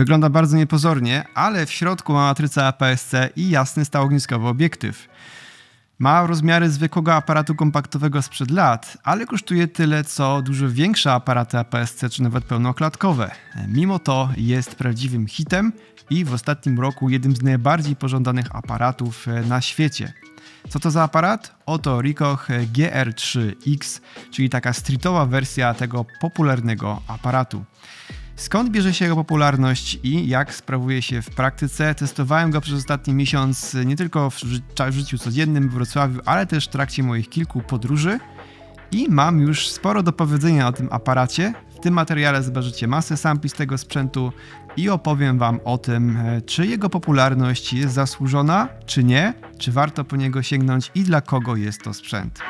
Wygląda bardzo niepozornie, ale w środku ma matrycę APS-C i jasny stałogniskowy obiektyw. Ma rozmiary zwykłego aparatu kompaktowego sprzed lat, ale kosztuje tyle co dużo większe aparaty APS-C czy nawet pełnoklatkowe. Mimo to jest prawdziwym hitem i w ostatnim roku jednym z najbardziej pożądanych aparatów na świecie. Co to za aparat? Oto Rikoch GR3X, czyli taka streetowa wersja tego popularnego aparatu. Skąd bierze się jego popularność i jak sprawuje się w praktyce? Testowałem go przez ostatni miesiąc nie tylko w, ży w życiu codziennym w Wrocławiu, ale też w trakcie moich kilku podróży i mam już sporo do powiedzenia o tym aparacie. W tym materiale zobaczycie masę sampli z tego sprzętu i opowiem Wam o tym, e, czy jego popularność jest zasłużona, czy nie, czy warto po niego sięgnąć i dla kogo jest to sprzęt.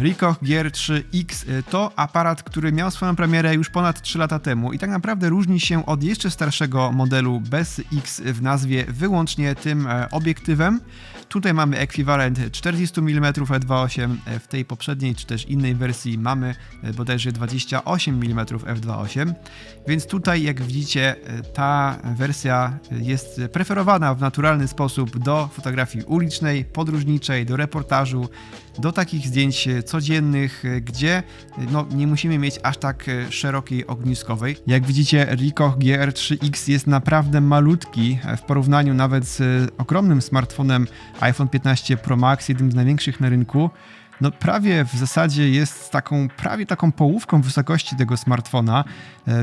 Rikoch Gear 3X y, to aparat, który miał swoją premierę już ponad 3 lata temu i tak naprawdę różni się od jeszcze starszego modelu bez X w nazwie wyłącznie tym e, obiektywem. Tutaj mamy ekwiwalent 40 mm f2.8, w tej poprzedniej czy też innej wersji mamy e, bodajże 28 mm f2.8, więc tutaj jak widzicie e, ta wersja jest preferowana w naturalny sposób do fotografii ulicznej, podróżniczej, do reportażu, do takich zdjęć codziennych, gdzie no, nie musimy mieć aż tak szerokiej ogniskowej. Jak widzicie, Rikoch GR3X jest naprawdę malutki w porównaniu nawet z ogromnym smartfonem iPhone 15 Pro Max, jednym z największych na rynku. No prawie w zasadzie jest taką, prawie taką połówką wysokości tego smartfona,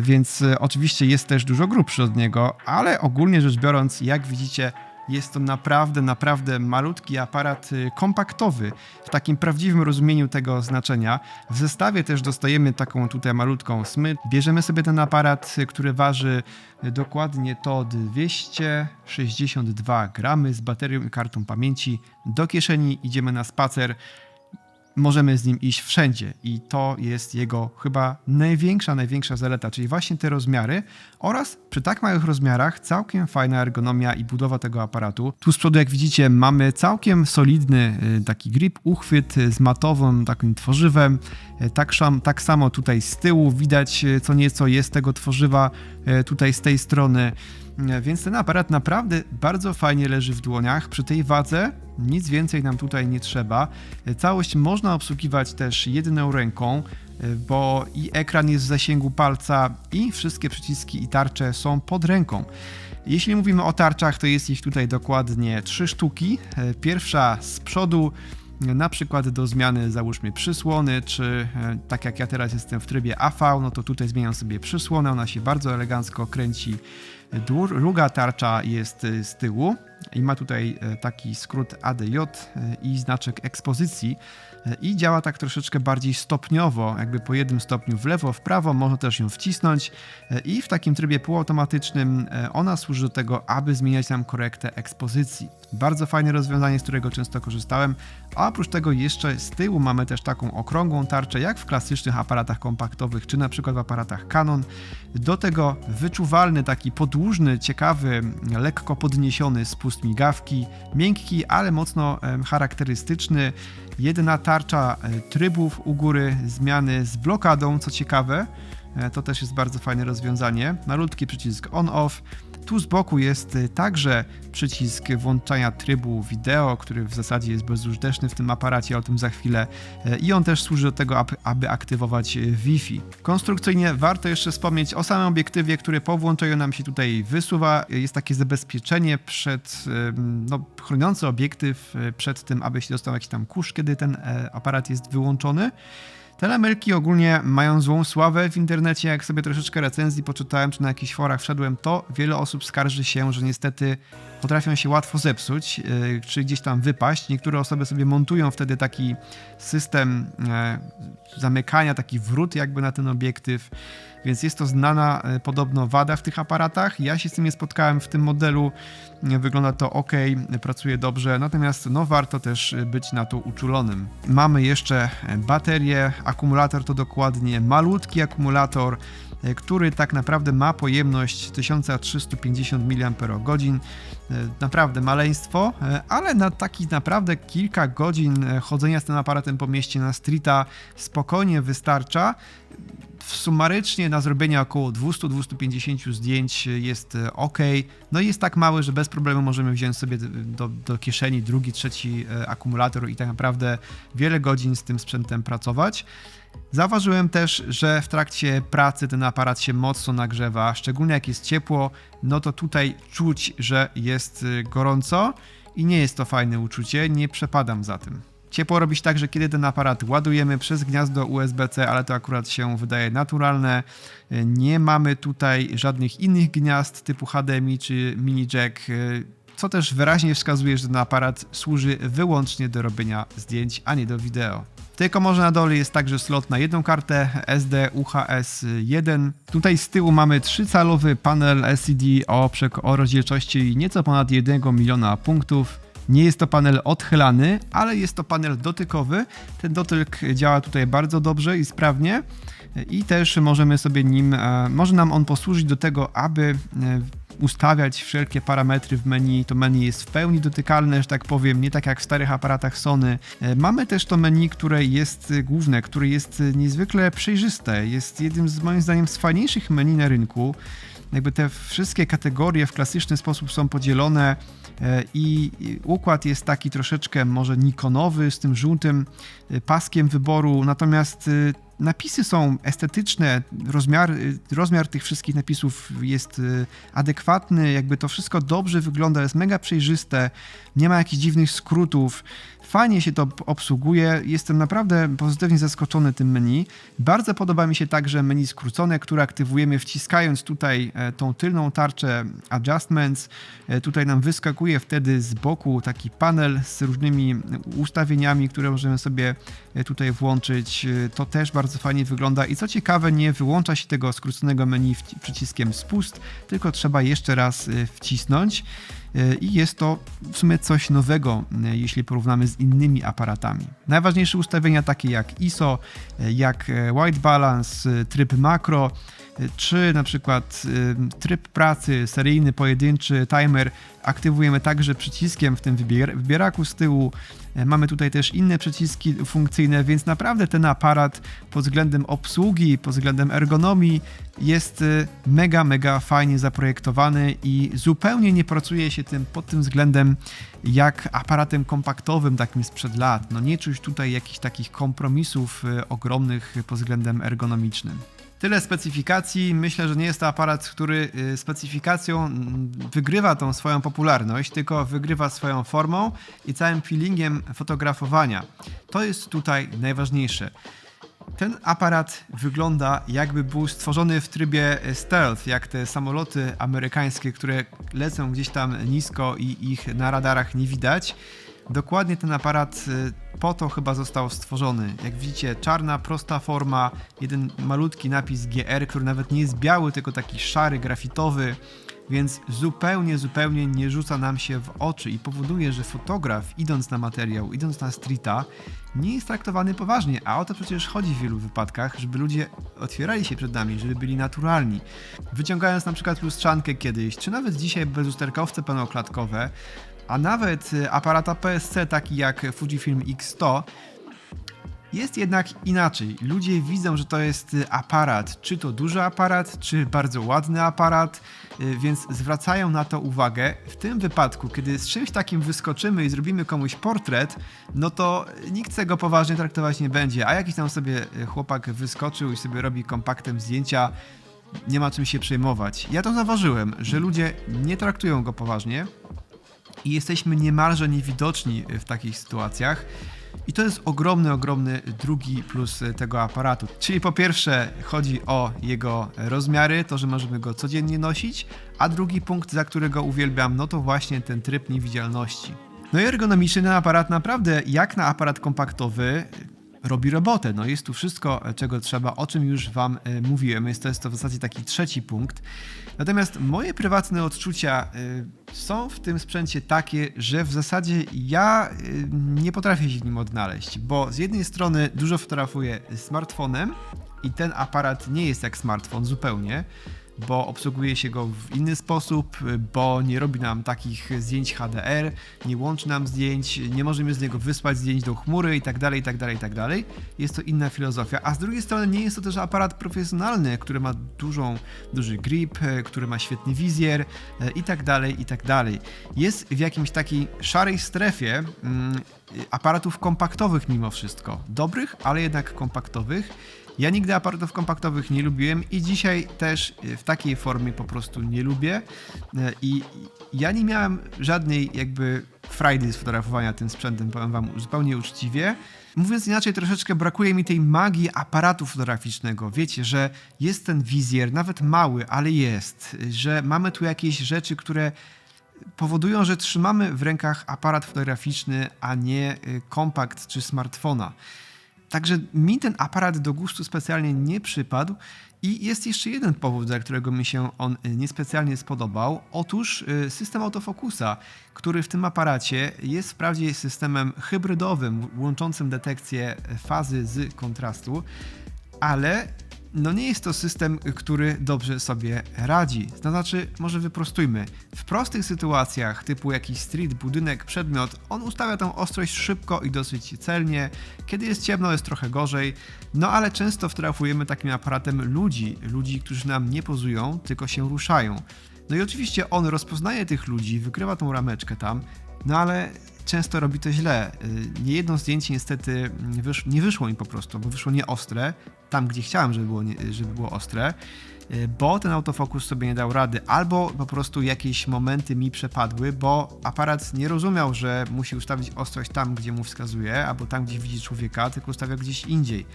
więc oczywiście jest też dużo grubszy od niego, ale ogólnie rzecz biorąc, jak widzicie, jest to naprawdę, naprawdę malutki aparat y, kompaktowy w takim prawdziwym rozumieniu tego znaczenia. W zestawie też dostajemy taką tutaj malutką smyt. Bierzemy sobie ten aparat, y, który waży y, dokładnie to 262 gramy z baterią i kartą pamięci. Do kieszeni idziemy na spacer możemy z nim iść wszędzie i to jest jego chyba największa, największa zaleta, czyli właśnie te rozmiary oraz przy tak małych rozmiarach całkiem fajna ergonomia i budowa tego aparatu. Tu z przodu jak widzicie mamy całkiem solidny y, taki grip, uchwyt z matowym takim tworzywem. Y, tak, tak samo tutaj z tyłu widać y, co nieco jest tego tworzywa tutaj z tej strony. Więc ten aparat naprawdę bardzo fajnie leży w dłoniach. Przy tej wadze nic więcej nam tutaj nie trzeba. Całość można obsługiwać też jedną ręką, bo i ekran jest w zasięgu palca i wszystkie przyciski i tarcze są pod ręką. Jeśli mówimy o tarczach, to jest ich tutaj dokładnie trzy sztuki. Pierwsza z przodu na przykład do zmiany załóżmy przysłony, czy e, tak jak ja teraz jestem w trybie AV, no to tutaj zmieniam sobie przysłonę, ona się bardzo elegancko kręci. Druga tarcza jest e, z tyłu i ma tutaj e, taki skrót ADJ i znaczek ekspozycji i działa tak troszeczkę bardziej stopniowo, jakby po jednym stopniu w lewo, w prawo, można też ją wcisnąć i w takim trybie półautomatycznym ona służy do tego, aby zmieniać nam korektę ekspozycji. Bardzo fajne rozwiązanie, z którego często korzystałem, a oprócz tego jeszcze z tyłu mamy też taką okrągłą tarczę, jak w klasycznych aparatach kompaktowych, czy na przykład w aparatach Canon. Do tego wyczuwalny, taki podłużny, ciekawy, lekko podniesiony spust migawki, miękki, ale mocno charakterystyczny. Jedna tarcza e, trybów u góry, zmiany z blokadą, co ciekawe. E, to też jest bardzo fajne rozwiązanie. Malutki przycisk on-off. Tu z boku jest y, także przycisk włączania trybu wideo, który w zasadzie jest bezużyteczny w tym aparacie, o tym za chwilę. Y, I on też służy do tego, aby aktywować y, Wi-Fi. Konstrukcyjnie warto jeszcze wspomnieć o samym obiektywie, który po włączeniu nam się tutaj wysuwa. Jest takie zabezpieczenie przed, no, chroniące obiektyw przed tym, aby się dostał jakiś tam kurz, kiedy ten e, aparat jest wyłączony. Telemelki ogólnie mają złą sławę w internecie. Jak sobie troszeczkę recenzji poczytałem, czy na jakichś forach wszedłem, to wiele osób skarży się, że niestety potrafią się łatwo zepsuć, yy, czy gdzieś tam wypaść. Niektóre osoby sobie montują wtedy taki system yy, zamykania, taki wrót jakby na ten obiektyw więc jest to znana e, podobno wada w tych aparatach. Ja się z tym nie spotkałem w tym modelu, wygląda to ok, pracuje dobrze, natomiast no warto też być na to uczulonym. Mamy jeszcze baterię, akumulator to dokładnie malutki akumulator, e, który tak naprawdę ma pojemność 1350 mAh. Naprawdę maleństwo, e, ale na taki naprawdę kilka godzin chodzenia z tym aparatem po mieście na streeta spokojnie wystarcza sumarycznie na zrobienie około 200-250 zdjęć jest e, ok. No i jest tak mały, że bez problemu możemy wziąć sobie do, do kieszeni drugi, trzeci e, akumulator i tak naprawdę wiele godzin z tym sprzętem pracować. Zauważyłem też, że w trakcie pracy ten aparat się mocno nagrzewa, szczególnie jak jest ciepło, no to tutaj czuć, że jest y, gorąco i nie jest to fajne uczucie, nie przepadam za tym. Ciepło robić tak, że kiedy ten aparat ładujemy przez gniazdo USB-C, ale to akurat się wydaje naturalne. Y, nie mamy tutaj żadnych innych gniazd typu HDMI czy mini jack, y, co też wyraźnie wskazuje, że ten aparat służy wyłącznie do robienia zdjęć, a nie do wideo. Tylko może na dole jest także slot na jedną kartę SD UHS-1. Tutaj z tyłu mamy 3-calowy panel LCD o, o rozdzielczości nieco ponad 1 miliona punktów. Nie jest to panel odchylany, ale jest to panel dotykowy. Ten dotyk działa tutaj bardzo dobrze i sprawnie i też możemy sobie nim, e, może nam on posłużyć do tego, aby e, ustawiać wszelkie parametry w menu. To menu jest w pełni dotykalne, że tak powiem, nie tak jak w starych aparatach Sony. E, mamy też to menu, które jest główne, które jest niezwykle przejrzyste. Jest jednym z moim zdaniem z fajniejszych menu na rynku. Jakby te wszystkie kategorie w klasyczny sposób są podzielone i układ jest taki troszeczkę może nikonowy z tym żółtym paskiem wyboru, natomiast napisy są estetyczne, rozmiar, rozmiar tych wszystkich napisów jest y, adekwatny, jakby to wszystko dobrze wygląda, jest mega przejrzyste, nie ma jakichś dziwnych skrótów. Fajnie się to obsługuje, jestem naprawdę pozytywnie zaskoczony tym menu. Bardzo podoba mi się także menu skrócone, które aktywujemy wciskając tutaj e, tą tylną tarczę Adjustments. E, tutaj nam wyskakuje wtedy z boku taki panel z różnymi ustawieniami, które możemy sobie e, tutaj włączyć. To też bardzo fajnie wygląda i co ciekawe nie wyłącza się tego skróconego menu przyciskiem spust, tylko trzeba jeszcze raz wcisnąć. E, i jest to w sumie coś nowego, e, jeśli porównamy z innymi aparatami. Najważniejsze ustawienia takie jak ISO, e, jak white balance, tryb makro, czy na przykład tryb pracy, seryjny, pojedynczy, timer aktywujemy także przyciskiem w tym wybieraku z tyłu. E, mamy tutaj też inne przyciski funkcyjne, więc naprawdę ten aparat pod względem obsługi, pod względem ergonomii jest e, mega, mega fajnie zaprojektowany i zupełnie nie pracuje się tym pod tym względem jak aparatem kompaktowym takim sprzed lat. No nie czuć tutaj jakichś takich kompromisów e, ogromnych pod względem ergonomicznym. Tyle specyfikacji. Myślę, że nie jest to aparat, który y, specyfikacją wygrywa tą swoją popularność, tylko wygrywa swoją formą i całym feelingiem fotografowania. To jest tutaj najważniejsze. Ten aparat wygląda jakby był stworzony w trybie y, stealth, jak te samoloty amerykańskie, które lecą gdzieś tam nisko i ich na radarach nie widać. Dokładnie ten aparat y, po to chyba został stworzony. Jak widzicie, czarna, prosta forma, jeden malutki napis GR, który nawet nie jest biały, tylko taki szary, grafitowy, więc zupełnie, zupełnie nie rzuca nam się w oczy i powoduje, że fotograf, idąc na materiał, idąc na streeta, nie jest traktowany poważnie, a o to przecież chodzi w wielu wypadkach, żeby ludzie otwierali się przed nami, żeby byli naturalni. Wyciągając na przykład lustrzankę kiedyś, czy nawet dzisiaj bezusterkowce pełnoklatkowe, a nawet y, aparata PSC taki jak Fujifilm X100 jest jednak inaczej. Ludzie widzą, że to jest y, aparat, czy to duży aparat, czy bardzo ładny aparat, y, więc zwracają na to uwagę. W tym wypadku, kiedy z czymś takim wyskoczymy i zrobimy komuś portret, no to nikt tego poważnie traktować nie będzie, a jakiś tam sobie chłopak wyskoczył i sobie robi kompaktem zdjęcia, nie ma czym się przejmować. Ja to zauważyłem, że ludzie nie traktują go poważnie, i jesteśmy niemalże niewidoczni w takich sytuacjach. I to jest ogromny, ogromny drugi plus tego aparatu. Czyli po pierwsze chodzi o jego rozmiary, to, że możemy go codziennie nosić, a drugi punkt, za którego uwielbiam, no to właśnie ten tryb niewidzialności. No i ergonomiczny ten aparat naprawdę, jak na aparat kompaktowy, robi robotę. No jest tu wszystko, e, czego trzeba, o czym już Wam e, mówiłem. Jest to, jest to w zasadzie taki trzeci punkt. Natomiast moje prywatne odczucia e, są w tym sprzęcie takie, że w zasadzie ja nie potrafię się w nim odnaleźć, bo z jednej strony dużo fotografuję smartfonem i ten aparat nie jest jak smartfon zupełnie. Bo obsługuje się go w inny sposób, bo nie robi nam takich zdjęć HDR, nie łączy nam zdjęć, nie możemy z niego wysłać zdjęć do chmury i tak dalej, i tak dalej, i tak dalej. Jest to inna filozofia, a z drugiej strony nie jest to też aparat profesjonalny, który ma dużą, duży grip, który ma świetny wizjer e, i tak tak. Jest w jakimś takiej szarej strefie mm, aparatów kompaktowych mimo wszystko. Dobrych, ale jednak kompaktowych. Ja nigdy aparatów kompaktowych nie lubiłem i dzisiaj też w takiej formie po prostu nie lubię. E, I ja nie miałem żadnej jakby frajdy z fotografowania tym sprzętem, powiem wam zupełnie uczciwie. Mówiąc inaczej, troszeczkę brakuje mi tej magii aparatu fotograficznego. Wiecie, że jest ten wizjer, nawet mały, ale jest, że mamy tu jakieś rzeczy, które powodują, że trzymamy w rękach aparat fotograficzny, a nie y, kompakt czy smartfona. Także mi ten aparat do gustu specjalnie nie przypadł. I jest jeszcze jeden powód, dla którego mi się on y, niespecjalnie spodobał. Otóż y, system autofokusa, który w tym aparacie jest wprawdzie systemem hybrydowym, łączącym detekcję fazy z kontrastu, ale no nie jest to system, który dobrze sobie radzi. To znaczy, może wyprostujmy. W prostych sytuacjach, typu jakiś street, budynek, przedmiot, on ustawia tą ostrość szybko i dosyć celnie. Kiedy jest ciemno, jest trochę gorzej. No ale często wtrafujemy takim aparatem ludzi, ludzi, którzy nam nie pozują, tylko się ruszają. No i oczywiście on rozpoznaje tych ludzi, wykrywa tą rameczkę tam, no ale często robi to źle. Y, nie jedno zdjęcie niestety wysz nie wyszło mi po prostu, bo wyszło nieostre, tam gdzie chciałem, żeby było, nie, żeby było ostre, bo ten autofokus sobie nie dał rady, albo po prostu jakieś momenty mi przepadły, bo aparat nie rozumiał, że musi ustawić ostrość tam, gdzie mu wskazuje, albo tam, gdzie widzi człowieka, tylko ustawia gdzieś indziej.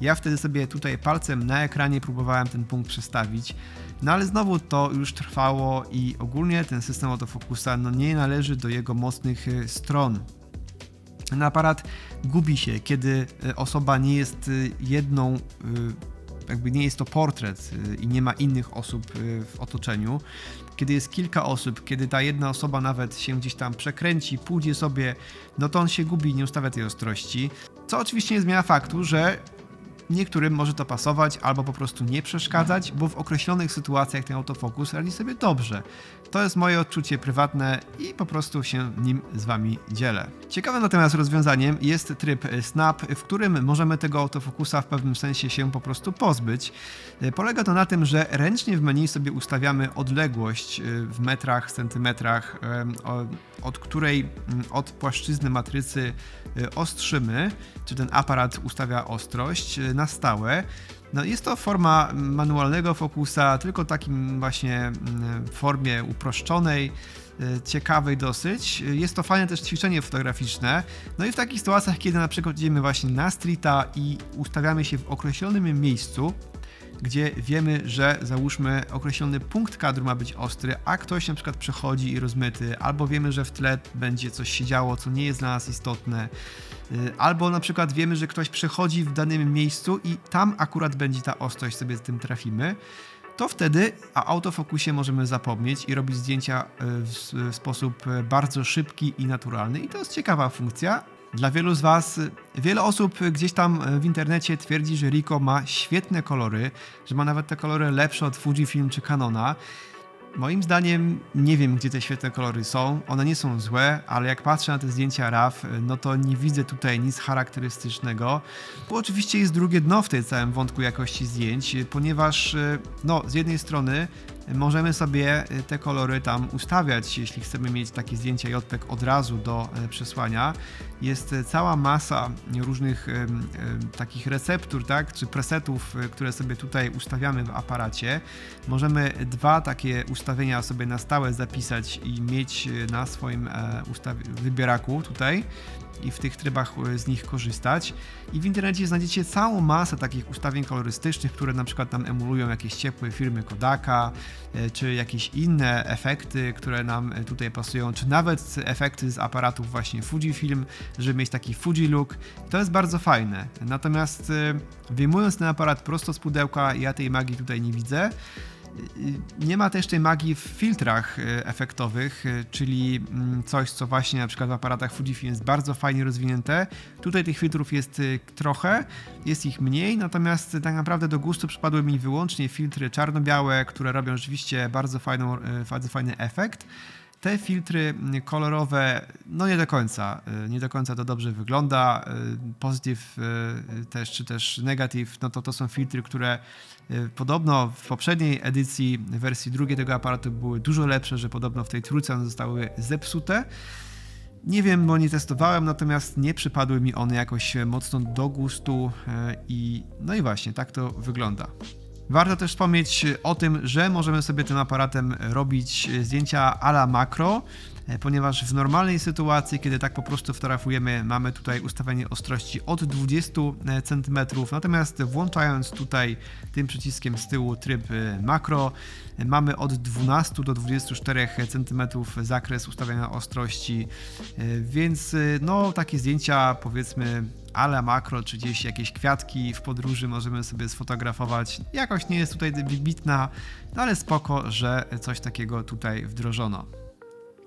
Ja wtedy sobie tutaj palcem na ekranie próbowałem ten punkt przestawić, no ale znowu to już trwało i ogólnie ten system autofokusa no, nie należy do jego mocnych y, stron. Ten aparat gubi się, kiedy y, osoba nie jest y, jedną, jakby nie jest to portret i nie ma innych osób w otoczeniu. Kiedy jest kilka osób, kiedy ta jedna osoba nawet się gdzieś tam przekręci, pójdzie sobie, no to on się gubi nie ustawia tej ostrości. Co oczywiście nie zmienia faktu, że Niektórym może to pasować albo po prostu nie przeszkadzać, bo w określonych sytuacjach ten autofokus radzi sobie dobrze. To jest moje odczucie prywatne i po prostu się nim z Wami dzielę. Ciekawym natomiast rozwiązaniem jest tryb Snap, w którym możemy tego autofokusa w pewnym sensie się po prostu pozbyć. Polega to na tym, że ręcznie w menu sobie ustawiamy odległość y, w metrach, centymetrach, od której mm, od płaszczyzny matrycy y, ostrzymy, czy ten aparat ustawia ostrość na stałe. No jest to forma manualnego fokusa, tylko takim właśnie mm, formie uproszczonej, y, ciekawej dosyć. Jest to fajne też ćwiczenie fotograficzne. No i w takich sytuacjach, kiedy na przykład idziemy właśnie na streeta i ustawiamy się w określonym miejscu, gdzie wiemy, że załóżmy określony punkt kadru ma być ostry, a ktoś na przykład przechodzi i rozmyty, albo wiemy, że w tle będzie coś się działo, co nie jest dla nas istotne, y, albo na przykład wiemy, że ktoś przechodzi w danym miejscu i tam akurat będzie ta ostrość, sobie z tym trafimy to wtedy o autofokusie możemy zapomnieć i robić zdjęcia y, w, sposób y, bardzo szybki i naturalny. I to jest ciekawa funkcja, dla wielu z Was, wiele osób gdzieś tam w internecie twierdzi, że Rico ma świetne kolory, że ma nawet te kolory lepsze od Fujifilm czy Canona. Moim zdaniem nie wiem, gdzie te świetne kolory są. One nie są złe, ale jak patrzę na te zdjęcia RAW, no to nie widzę tutaj nic charakterystycznego. Bo oczywiście jest drugie dno w tej całym wątku jakości zdjęć, ponieważ no, z jednej strony możemy sobie te kolory tam ustawiać, jeśli chcemy mieć takie zdjęcia JPEG od razu do e, przesłania. Jest cała masa różnych takich receptur, tak, czy presetów, które sobie tutaj ustawiamy w aparacie. Możemy dwa takie ustawienia sobie na stałe zapisać i mieć na swoim e, wybieraku tutaj i w tych trybach e, z nich korzystać. I w internecie znajdziecie całą masę takich ustawień kolorystycznych, które na przykład nam emulują jakieś ciepłe firmy Kodaka, e, czy jakieś inne efekty, które nam e, tutaj pasują, czy nawet efekty z aparatów właśnie Fujifilm, żeby mieć taki Fuji look. To jest bardzo fajne. Natomiast wyjmując ten aparat prosto z pudełka, ja tej magii tutaj nie widzę. Y, Nie ma też tej magii w filtrach y, efektowych, y, czyli mm, coś, co właśnie na przykład w aparatach Fujifilm jest bardzo fajnie rozwinięte. Tutaj tych filtrów jest y, trochę, jest ich mniej, natomiast tak naprawdę do gustu przypadły mi wyłącznie filtry czarno-białe, które robią rzeczywiście bardzo, fajną, y, bardzo fajny efekt. Te filtry kolorowe, no nie do końca, y, nie do końca to dobrze wygląda. Y, Pozytyw y, też, czy też negatyw, no to to są filtry, które podobno w poprzedniej edycji, wersji drugiej tego aparatu były dużo lepsze, że podobno w tej trójce one zostały zepsute. Nie wiem, bo nie testowałem, natomiast nie przypadły mi one jakoś mocno do gustu i no i właśnie, tak to wygląda. Warto też wspomnieć o tym, że możemy sobie tym aparatem robić zdjęcia ala makro, e, ponieważ w normalnej sytuacji, kiedy tak po prostu fotografujemy, mamy tutaj ustawienie ostrości od 20 cm, natomiast włączając tutaj tym przyciskiem z tyłu tryb e, makro, e, mamy od 12 do 24 cm zakres ustawiania ostrości, e, więc e, no takie zdjęcia powiedzmy ale makro, czy gdzieś jakieś kwiatki w podróży możemy sobie sfotografować. Jakoś nie jest tutaj wybitna, no ale spoko, że coś takiego tutaj wdrożono.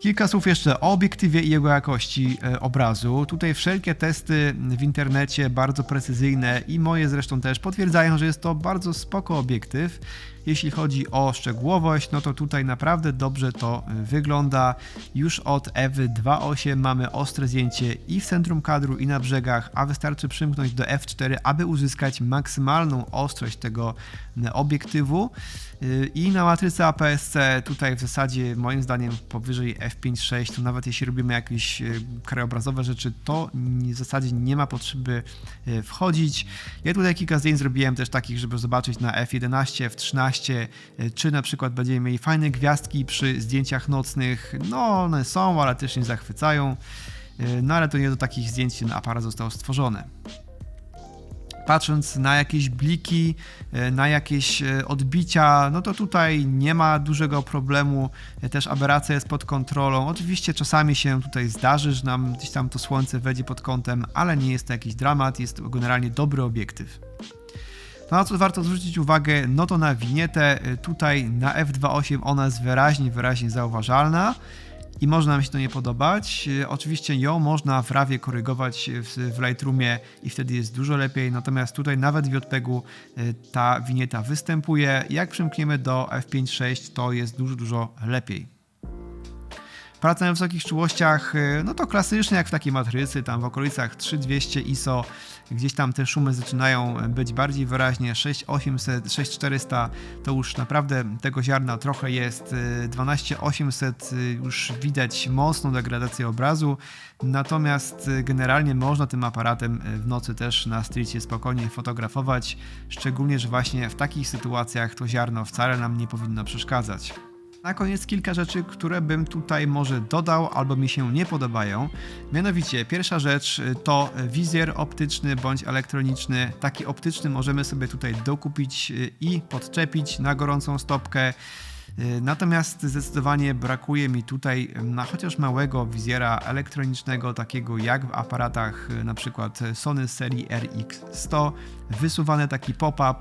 Kilka słów jeszcze o obiektywie i jego jakości e, obrazu. Tutaj wszelkie testy w internecie, bardzo precyzyjne i moje zresztą też potwierdzają, że jest to bardzo spoko obiektyw. Jeśli chodzi o szczegółowość, no to tutaj naprawdę dobrze to e, wygląda. Już od F2.8 mamy ostre zdjęcie i w centrum kadru, i na brzegach, a wystarczy przymknąć do F4, aby uzyskać maksymalną ostrość tego e, obiektywu. E, I na matryce APS-C tutaj w zasadzie moim zdaniem powyżej f5.6 to nawet jeśli robimy jakieś e, krajobrazowe rzeczy, to w zasadzie nie ma potrzeby e, wchodzić. Ja tutaj kilka zdjęć zrobiłem też takich, żeby zobaczyć na f11, f13, e, czy na przykład będziemy mieli fajne gwiazdki przy zdjęciach nocnych. No one są, ale też nie zachwycają. No ale to nie do takich zdjęć ten aparat został stworzony patrząc na jakieś bliki, e, na jakieś e, odbicia, no to tutaj nie ma dużego problemu. E, Też aberracja jest pod kontrolą. Oczywiście czasami się tutaj zdarzy, że nam gdzieś tam to słońce wejdzie pod kątem, ale nie jest to jakiś dramat, jest to generalnie dobry obiektyw. To na co warto zwrócić uwagę, no to na winietę. Tutaj na f2.8 ona jest wyraźnie, wyraźnie zauważalna i może nam się to nie podobać. E, Oczywiście ją można w rawie korygować w, w Lightroomie i wtedy jest dużo lepiej, natomiast tutaj nawet w JPEG-u e, ta winieta występuje. Jak przymkniemy do f5.6 to jest dużo, dużo lepiej. Praca na wysokich czułościach, e, no to klasycznie jak w takiej matrycy, tam w okolicach 3200 ISO, gdzieś tam te szumy zaczynają być bardziej wyraźnie, 6800, 6400 to już naprawdę tego ziarna trochę jest, e, 12800 e, już widać mocną degradację obrazu, natomiast generalnie można tym aparatem w nocy też na stricie spokojnie fotografować, szczególnie, że właśnie w takich sytuacjach to ziarno wcale nam nie powinno przeszkadzać. Na koniec kilka rzeczy, które bym tutaj może dodał albo mi się nie podobają. Mianowicie, pierwsza rzecz y, to wizjer optyczny bądź elektroniczny. Taki optyczny możemy sobie tutaj dokupić y, i podczepić na gorącą stopkę. Y, Natomiast zdecydowanie brakuje mi tutaj na chociaż małego wizjera elektronicznego, takiego jak w aparatach y, na przykład Sony serii RX100, wysuwany taki pop-up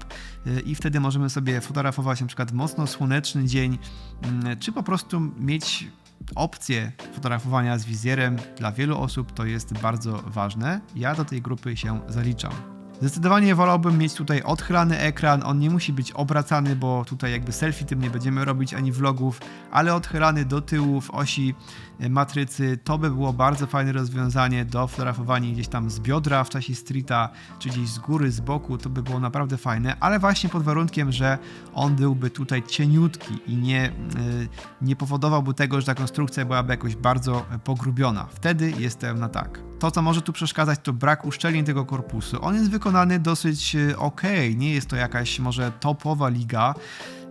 i wtedy możemy sobie fotografować na przykład mocno słoneczny dzień, mm, czy po prostu mieć opcję fotografowania z wizjerem. Dla wielu osób to jest bardzo ważne. Ja do tej grupy się zaliczam. Zdecydowanie wolałbym mieć tutaj odchylany ekran, on nie musi być obracany, bo tutaj jakby selfie tym nie będziemy robić ani vlogów, ale odchylany do tyłu w osi e, matrycy, to by było bardzo fajne rozwiązanie do fotografowania gdzieś tam z biodra w czasie streeta, czy gdzieś z góry, z boku, to by było naprawdę fajne, ale właśnie pod warunkiem, że on byłby tutaj cieniutki i nie, e, nie powodowałby tego, że ta konstrukcja byłaby jakoś bardzo e, pogrubiona. Wtedy jestem na tak. To, co może tu przeszkadzać, to brak uszczelnień tego korpusu. On jest wykonany dosyć ok, nie jest to jakaś może topowa liga,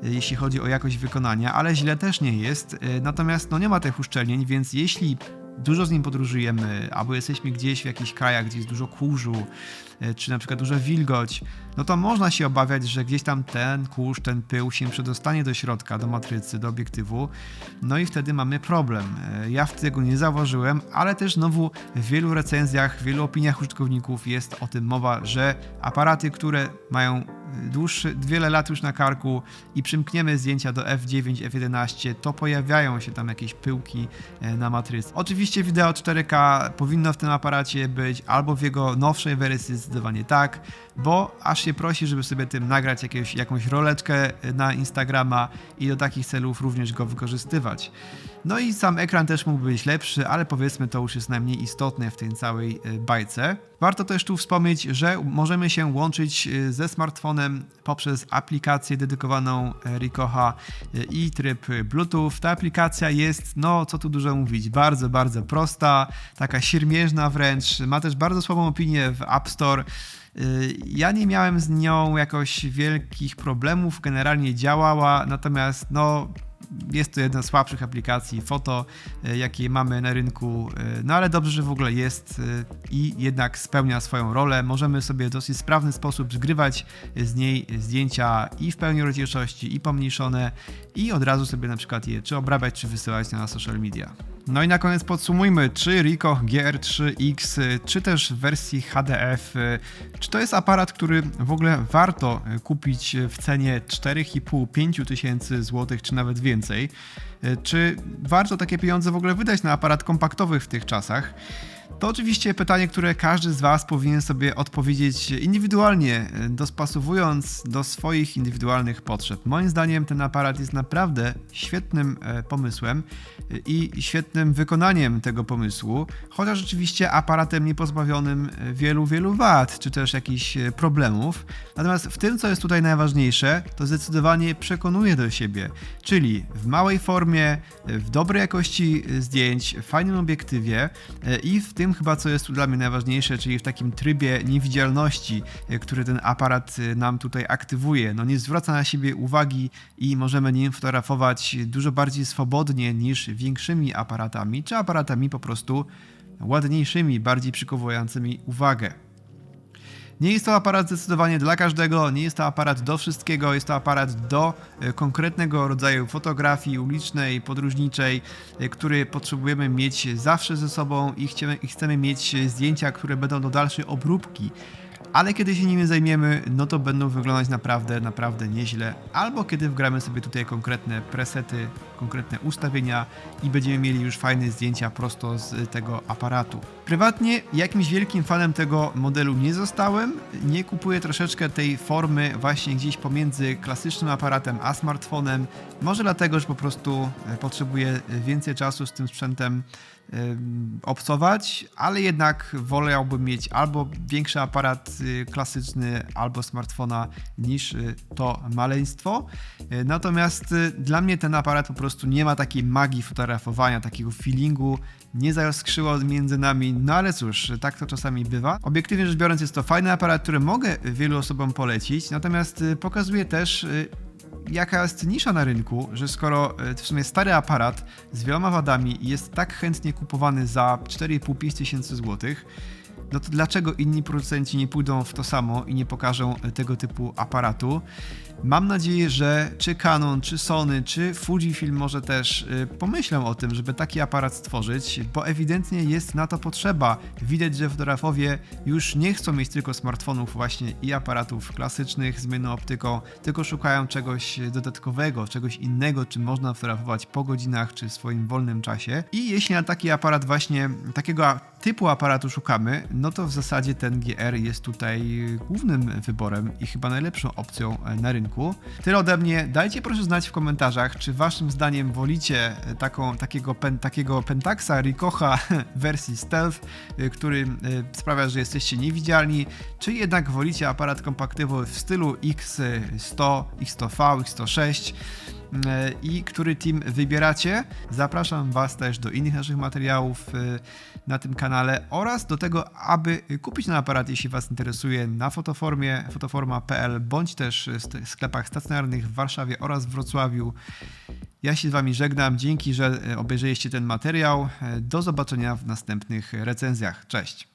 e, jeśli chodzi o jakość wykonania, ale źle też nie jest. E, Natomiast no nie ma tych uszczelnień, więc jeśli dużo z nim podróżujemy, albo jesteśmy gdzieś w jakichś krajach, gdzie jest dużo kurzu, e, czy na przykład duża wilgoć, no to można się obawiać, że gdzieś tam ten kurz, ten pył się przedostanie do środka, do matrycy, do obiektywu, no i wtedy mamy problem. E, Ja tego nie zauważyłem, ale też znowu w wielu recenzjach, w wielu opiniach użytkowników jest o tym mowa, że aparaty, które mają dłuższy, wiele lat już na karku i przymkniemy zdjęcia do F9, F11, to pojawiają się tam jakieś pyłki e, na matrycy. Oczywiście wideo 4K powinno w tym aparacie być, albo w jego nowszej wersji zdecydowanie tak, bo aż się prosi, żeby sobie tym nagrać jakieś, jakąś roleczkę na Instagrama i do takich celów również go wykorzystywać. No i sam ekran też mógł być lepszy, ale powiedzmy to już jest najmniej istotne w tej całej e, bajce. Warto też tu wspomnieć, że możemy się łączyć e, ze smartfonem poprzez aplikację dedykowaną Ricoha i tryb Bluetooth. Ta aplikacja jest, no co tu dużo mówić, bardzo, bardzo prosta, taka siermierzna wręcz. Ma też bardzo słabą opinię w App Store. Ja nie miałem z nią jakoś wielkich problemów, generalnie działała, natomiast no jest to jedna z słabszych aplikacji foto, e, jakie mamy na rynku, e, no ale dobrze, że w ogóle jest i jednak spełnia swoją rolę. Możemy sobie w dosyć sprawny sposób zgrywać z niej zdjęcia i w pełni rozdzielczości, i pomniejszone, i od razu sobie na przykład je czy obrabiać, czy wysyłać na social media. No i na koniec podsumujmy, czy Ricoh GR3X, czy też w wersji HDF, czy to jest aparat, który w ogóle warto kupić w cenie 4,5-5 tysięcy złotych, czy nawet więcej? Czy warto takie pieniądze w ogóle wydać na aparat kompaktowy w tych czasach? To oczywiście pytanie, które każdy z Was powinien sobie odpowiedzieć indywidualnie, dostosowując do swoich indywidualnych potrzeb. Moim zdaniem ten aparat jest naprawdę świetnym e, pomysłem i świetnym wykonaniem tego pomysłu, chociaż oczywiście aparatem niepozbawionym wielu, wielu wad, czy też jakichś e, problemów. Natomiast w tym, co jest tutaj najważniejsze, to zdecydowanie przekonuje do siebie, czyli w małej formie, w dobrej jakości zdjęć, w fajnym obiektywie e, i w tym chyba, co jest tu dla mnie najważniejsze, czyli w takim trybie niewidzialności, e, który ten aparat nam tutaj aktywuje. No nie zwraca na siebie uwagi i możemy nim fotografować dużo bardziej swobodnie niż większymi aparatami, czy aparatami po prostu ładniejszymi, bardziej przykuwającymi uwagę. Nie jest to aparat zdecydowanie dla każdego, nie jest to aparat do wszystkiego, jest to aparat do e, konkretnego rodzaju fotografii ulicznej, podróżniczej, e, który potrzebujemy mieć zawsze ze sobą i chcemy, i chcemy mieć zdjęcia, które będą do dalszej obróbki ale kiedy się nimi zajmiemy, no to będą wyglądać naprawdę, naprawdę nieźle. Albo kiedy wgramy sobie tutaj konkretne presety, konkretne ustawienia i będziemy mieli już fajne zdjęcia prosto z tego aparatu. Prywatnie jakimś wielkim fanem tego modelu nie zostałem. Nie kupuję troszeczkę tej formy właśnie gdzieś pomiędzy klasycznym aparatem a smartfonem. Może dlatego, że po prostu e, potrzebuję więcej czasu z tym sprzętem obcować, ale jednak wolałbym mieć albo większy aparat y, klasyczny, albo smartfona niż y, to maleństwo. Y, natomiast dla mnie ten aparat po prostu nie ma takiej magii fotografowania, takiego feelingu, nie zaoskrzyło między nami, no ale cóż, tak to czasami bywa. Obiektywnie rzecz biorąc jest to fajny aparat, który mogę wielu osobom polecić, natomiast pokazuje też jaka jest nisza na rynku, że skoro e, w sumie stary aparat z wieloma wadami jest tak chętnie kupowany za 4,5-5 tysięcy złotych, no to dlaczego inni producenci nie pójdą w to samo i nie pokażą tego typu aparatu? Mam nadzieję, że czy Canon, czy Sony, czy Fujifilm może też y, pomyślą o tym, żeby taki aparat stworzyć, bo ewidentnie jest na to potrzeba. Widać, że fotografowie już nie chcą mieć tylko smartfonów właśnie i aparatów klasycznych z zmienną optyką, tylko szukają czegoś dodatkowego, czegoś innego, czym można fotografować po godzinach czy w swoim wolnym czasie. I jeśli na taki aparat właśnie, takiego typu aparatu szukamy, no to w zasadzie ten GR jest tutaj głównym wyborem i chyba najlepszą opcją na rynku. Tyle ode mnie. Dajcie proszę znać w komentarzach, czy waszym zdaniem wolicie taką, takiego, pen, takiego Pentaxa Ricocha wersji stealth, y, który sprawia, że jesteście niewidzialni, czy jednak wolicie aparat kompaktowy w stylu X100, X100V, X106 i który team wybieracie. Zapraszam Was też do innych naszych materiałów y, na tym kanale oraz do tego, aby kupić ten aparat, jeśli Was interesuje, na fotoformie fotoforma.pl bądź też w sklepach stacjonarnych w Warszawie oraz w Wrocławiu. Ja się z Wami żegnam. Dzięki, że obejrzeliście ten materiał. Do zobaczenia w następnych recenzjach. Cześć!